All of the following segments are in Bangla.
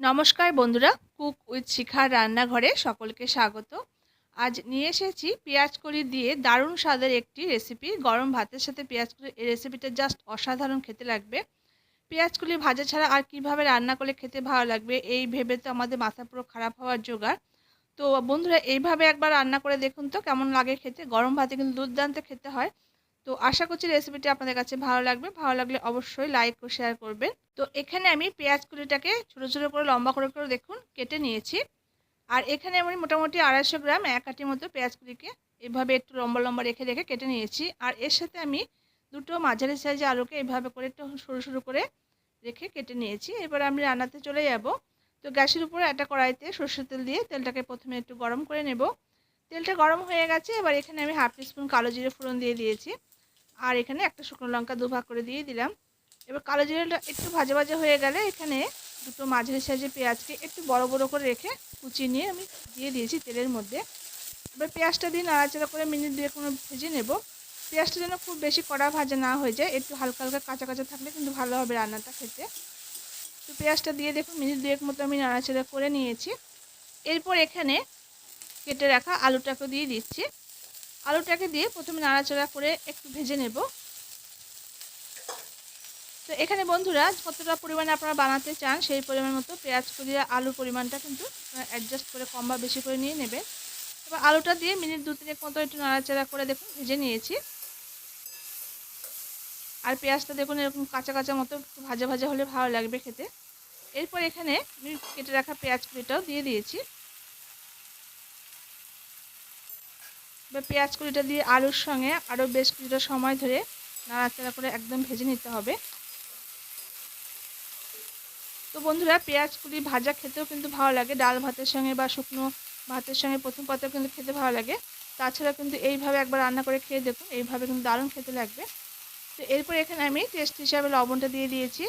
নমস্কার বন্ধুরা, কুক উইথ শিখার রান্নাঘরে সকলকে স্বাগত। আজ নিয়ে এসেছি পেঁয়াজ কলি দিয়ে দারুণ স্বাদের একটি রেসিপি গরম ভাতের সাথে পেঁয়াজ কলি এই রেসিপিটা জাস্ট অসাধারণ খেতে লাগবে। পেঁয়াজ কলি ভাজা ছাড়া আর কীভাবে রান্না করলে খেতে ভালো লাগবে, এই ভেবে তো আমাদের মাথা পুরো খারাপ হওয়ার জোগাড়। তো বন্ধুরা, এইভাবে একবার রান্না করে দেখুন তো কেমন লাগে খেতে। গরম ভাতে কিন্তু দুর্দান্ত খেতে হয়। তো আশা করছি রেসিপিটি আপনাদের কাছে ভালো লাগবে। ভালো লাগলে অবশ্যই লাইক ও শেয়ার করবেন। তো এখানে আমি পেঁয়াজ কুলিটাকে ছোটো ছোটো করে, লম্বা করে করে দেখুন, কেটে নিয়েছি। আর এখানে আমি মোটামুটি আড়াইশো গ্রাম এক আটির মতো পেঁয়াজ কুলিকে এভাবে একটু লম্বা লম্বা রেখে রেখে কেটে নিয়েছি। আর এর সাথে আমি দুটো মাঝারি সাইজে আলুকে এভাবে করে একটু সরু সরু করে রেখে কেটে নিয়েছি। এবার আমি রান্নাতে চলে যাব। তো গ্যাসের উপরে একটা কড়াইতে সর্ষের তেল দিয়ে তেলটাকে প্রথমে একটু গরম করে নেব। তেলটা গরম হয়ে গেছে। এবার এখানে আমি হাফ টিস্পুন কালো জিরে ফোড়ন দিয়ে দিয়েছি। আর এখানে একটা শুকনো লঙ্কা দুভাগ করে দিয়ে দিলাম। এবার কালো জিরাটা একটু ভাজা ভাজা হয়ে গেলে এখানে দুটো মাঝারি সাইজের পেঁয়াজকে একটু বড় বড় করে রেখে কুচিয়ে নিয়ে আমি দিয়ে দিয়েছি তেলের মধ্যে। এবার পেঁয়াজটা দিয়ে নাড়াচাড়া করে মিনিট দিয়ে কোনো ভেজে নেব। পেঁয়াজটা যেন খুব বেশি কড়া ভাজা না হয়ে যায়, একটু হালকা হালকা কাঁচা কাঁচা থাকলে কিন্তু ভালো হবে রান্নাটা খেতে। তো পেঁয়াজটা দিয়ে দেখুন মিনিট দুয়েক মতো আমি নাড়াচাড়া করে নিয়েছি। এরপর এখানে কেটে রাখা আলুটাকে দিয়ে দিচ্ছি। আলুটাকে দিয়ে প্রথমে নাড়াচাড়া করে একটু ভেজে নেব। তো এখানে বন্ধুরা কতটা পরিমাণে আপনারা বানাতে চান, সেই পরিমাণ মতো পেঁয়াজ করিয়া আলুর পরিমাণটা কিন্তু অ্যাডজাস্ট করে কম বা বেশি করে নিয়ে নেবেন। এবার আলুটা দিয়ে মিনিট দু তিনেক মতো একটু নাড়াচাড়া করে দেখুন, ভেজে নিয়েছি। আর পেঁয়াজটা দেখুন, এরকম কাঁচা কাঁচা মতো একটু ভাজা ভাজা হলে ভালো লাগবে খেতে। এরপর এখানে কেটে রাখা পেঁয়াজ কুড়িটাও দিয়ে দিয়েছি। এবার পেঁয়াজ কুড়িটা দিয়ে আলুর সঙ্গে আরও বেশ কিছুটা সময় ধরে নাড়াচাড়া করে একদম ভেজে নিতে হবে। তো বন্ধুরা, পেঁয়াজ কুড়ি ভাজা খেতেও কিন্তু ভালো লাগে। ডাল ভাতের সঙ্গে বা শুকনো ভাতের সঙ্গে প্রথম পাতেও কিন্তু খেতে ভালো লাগে। তাছাড়া কিন্তু এইভাবে একবার রান্না করে খেয়ে দেখুন, এইভাবে কিন্তু দারুণ খেতে লাগবে। তো এরপর এখানে আমি টেস্ট হিসাবে লবণটা দিয়ে দিয়েছি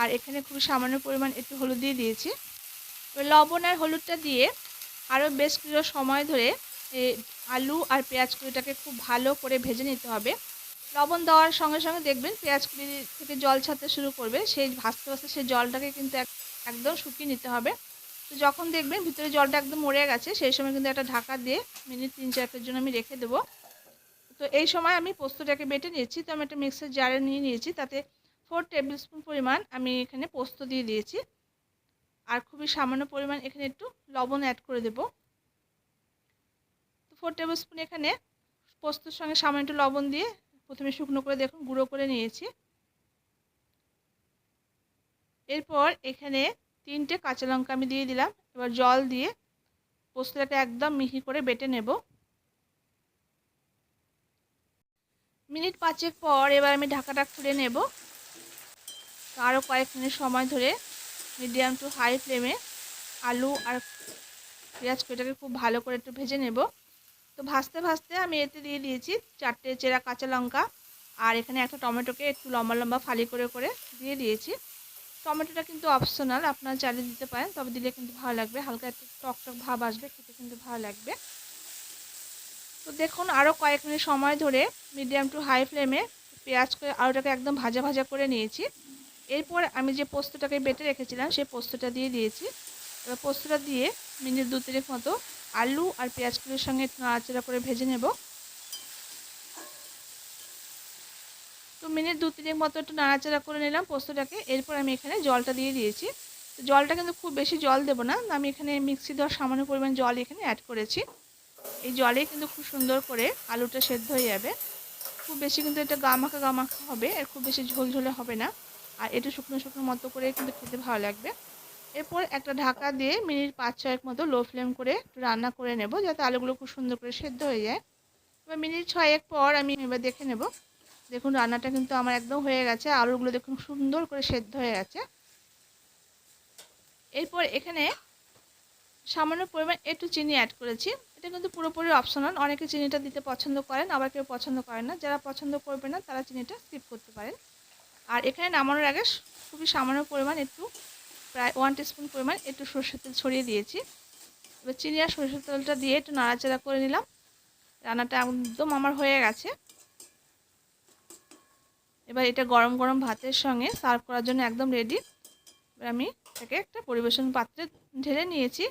আর এখানে খুব সামান্য পরিমাণ একটু হলুদ দিয়ে দিয়েছি। লবণ আর হলুদটা দিয়ে আরও বেশ কিছু সময় ধরে আলু আর পেঁয়াজ কুড়িটাকে খুব ভালো করে ভেজে নিতে হবে। লবণ দেওয়ার সঙ্গে সঙ্গে দেখবেন পেঁয়াজ কুড়ি থেকে জল ছাড়তে শুরু করবে। সেই ভাজতে ভাজতে সেই জলটাকে কিন্তু একদম শুকিয়ে নিতে হবে। তো যখন দেখবেন ভিতরে জলটা একদম মরে গেছে, সেই সময় কিন্তু একটা ঢাকা দিয়ে মিনিট তিন চারেকের জন্য আমি রেখে দেবো। তো এই সময় আমি পোস্তটাকে বেটে নিয়েছি। তো আমি একটা মিক্সার জারে নিয়ে নিয়েছি। তাতে ফোর টেবিল স্পুন পরিমাণ আমি এখানে পোস্ত দিয়ে দিয়েছি। আর খুবই সামান্য পরিমাণ এখানে একটু লবণ অ্যাড করে দেব। ফোর টেবিল স্পুন এখানে পোস্তর সঙ্গে সামান্য একটু লবণ দিয়ে প্রথমে শুকনো করে দেখুন, গুঁড়ো করে নিয়েছি। এরপর এখানে তিনটে কাঁচা লঙ্কা আমি দিয়ে দিলাম। এবার জল দিয়ে পোস্তটাকে একদম মিহি করে বেটে নেব। মিনিট পাঁচেক পর এবার আমি ঢাকাটা খুলে নেব। আরও কয়েক মিনিট সময় ধরে মিডিয়াম টু হাই ফ্লেমে আলু আর পেঁয়াজ কটাকে খুব ভালো করে একটু ভেজে নেব। তো ভাজতে ভাজতে আমি এতে দিয়ে দিয়েছি চারটে চেরা কাঁচা লঙ্কা আর এখানে একটা টমেটোকে একটু লম্বা লম্বা ফালি করে করে দিয়ে দিয়েছি। টমেটোটা কিন্তু অপশনাল আপনারা চালিয়ে দিতে পারেন, তবে দিলে কিন্তু ভালো লাগবে। হালকা একটু টক টক ভাব আসবে, খেতে কিন্তু ভালো লাগবে। তো দেখুন আরও কয়েক মিনিট সময় ধরে মিডিয়াম টু হাই ফ্লেমে পেঁয়াজ করে আলুটাকে একদম ভাজা ভাজা করে নিয়েছি। এরপর আমি যে পোস্তটাকে বেটে রেখেছিলাম, সেই পোস্তটা দিয়ে দিয়েছি। এবার পোস্তটা দিয়ে মিনিট দু তিনেক মতো আলু আর পেঁয়াজগুলোর সঙ্গে একটু নাড়াচাড়া করে ভেজে নেব। তো মিনিট দু তিনেক মতো একটু নাড়াচাড়া করে নিলাম পোস্তটাকে। এরপর আমি এখানে জলটা দিয়ে দিয়েছি। তো জলটা কিন্তু খুব বেশি জল দেবো না। আমি এখানে মিক্সি দেওয়ার সামান্য পরিমাণ জল এখানে অ্যাড করেছি। এই জলে কিন্তু খুব সুন্দর করে আলুটা সেদ্ধ হয়ে যাবে। খুব বেশি কিন্তু এটা গামাখা গামাখা হবে আর খুব বেশি ঝোল ঝোলে হবে না। আর একটু শুকনো শুকনো মতো করে কিন্তু খেতে ভালো লাগবে। এরপর একটা ঢাকা দিয়ে মিনিট পাঁচ ছয়েক মতো লো ফ্লেম করে রান্না করে নেব যাতে আলুগুলো খুব সুন্দর করে সেদ্ধ হয়ে যায়। এবার মিনিট ছয়েক পর আমি এবার দেখে নেব। দেখুন রান্নাটা কিন্তু আমার একদম হয়ে গেছে, আলুগুলো দেখুন সুন্দর করে সেদ্ধ হয়ে গেছে। এরপর এখানে সামান্য পরিমাণ একটু চিনি অ্যাড করেছি। এটা কিন্তু পুরোপুরি অপশনাল অনেকে চিনিটা দিতে পছন্দ করেন, আবার কেউ পছন্দ করেন না। যারা পছন্দ করবে না, তারা চিনিটা স্কিপ করতে পারেন। আর এখানে নামানোর আগে খুবই সামান্য পরিমাণ একটু প্রায় ওয়ান টিস্পুন পরিমাণ একটু সরষের তেল ছড়িয়ে দিয়েছি। এবার চিনি আর সরষের তেলটা দিয়ে একটু নাড়াচাড়া করে নিলাম। রান্নাটা একদম আমার হয়ে গেছে। এবার এটা গরম গরম ভাতের সঙ্গে সার্ভ করার জন্য একদম রেডি এবার আমি এটাকে একটা পরিবেশন পাত্রে ঢেলে নিয়েছি।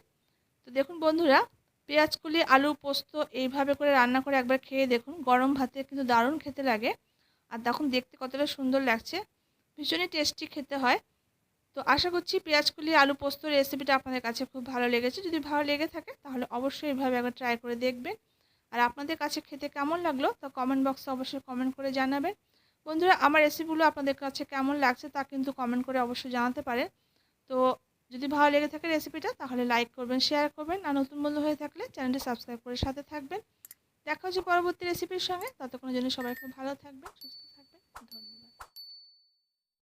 তো দেখুন বন্ধুরা, পেঁয়াজ, কুলি, আলু, পোস্ত এইভাবে করে রান্না করে একবার খেয়ে দেখুন। গরম ভাতে কিন্তু দারুণ খেতে লাগে। আর দেখুন, দেখতে কতটা সুন্দর লাগছে। ভীষণই টেস্টি খেতে হয়। তো আশা করছি পেঁয়াজ কুলি, আলু পোস্ত রেসিপিটা আপনাদের কাছে খুব ভালো লেগেছে। যদি ভালো লেগে থাকে, তাহলে অবশ্যই এইভাবে একবার ট্রাই করে দেখবেন। আর আপনাদের কাছে খেতে কেমন লাগল, তা কমেন্ট বক্সে অবশ্যই কমেন্ট করে জানাবেন। বন্ধুরা, আমার রেসিপিগুলো আপনাদের কাছে কেমন লাগছে, তা কিন্তু কমেন্ট করে অবশ্যই জানাতে পারেন। তো যদি ভালো লেগে থাকে রেসিপিটা তাহলে লাইক করবেন শেয়ার করবেন। আর নতুন বন্ধু হয়ে থাকলে চ্যানেলটি সাবস্ক্রাইব করে সাথে থাকবেন। দেখা হচ্ছে পরবর্তী রেসিপির সঙ্গে। ততক্ষণের জন্য সবাই খুব ভালো থাকবেন, সুস্থ থাকবেন। ধন্যবাদ।